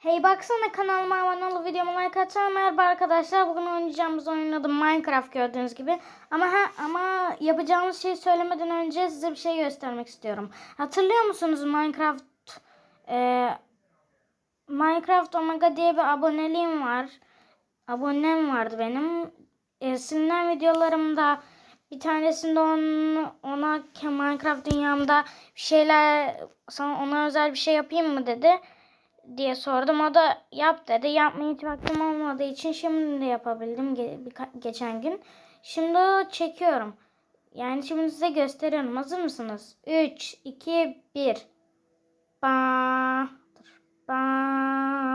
Hey baksana kanalıma abone olup videoma like atsana merhaba arkadaşlar. Bugün oynayacağımız oyunun adı Minecraft gördüğünüz gibi. Ama ha, ama yapacağımız şeyi söylemeden önce size bir şey göstermek istiyorum. Hatırlıyor musunuz Minecraft e, Minecraft Omega diye bir aboneliğim var. Abonem vardı benim. E, silinen videolarımda bir tanesinde on, ona Minecraft dünyamda bir şeyler sana ona özel bir şey yapayım mı dedi diye sordum. O da yap dedi. Yapmaya hiç vaktim olmadığı için şimdi de yapabildim ge- geçen gün. Şimdi çekiyorum. Yani şimdi size gösteriyorum. Hazır mısınız? 3, 2, 1. Ba. Ba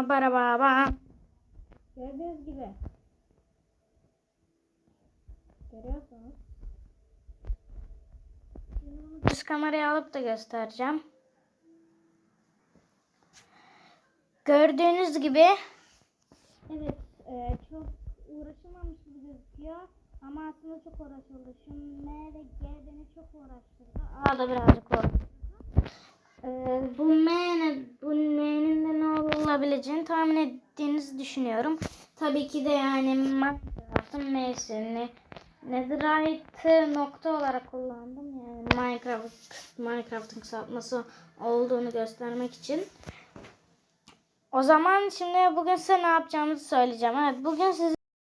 bara ba ba. Gördüğünüz gibi. Görüyorsunuz. Düz kameraya alıp da göstereceğim. Gördüğünüz gibi evet e, çok uğraşılmamış gibi gözüküyor ama aslında çok uğraşıldı. Şu M ve G beni çok uğraştırdı. A da birazcık uğraştırdı. E, bu M ne, bu M'nin de ne olabileceğini tahmin ettiğinizi düşünüyorum. Tabii ki de yani Minecraft'ın M'sini Netherite nokta olarak kullandım. Yani Minecraft Minecraft'ın kısaltması olduğunu göstermek için. O zaman şimdi bugün size ne yapacağımızı söyleyeceğim. Evet bugün size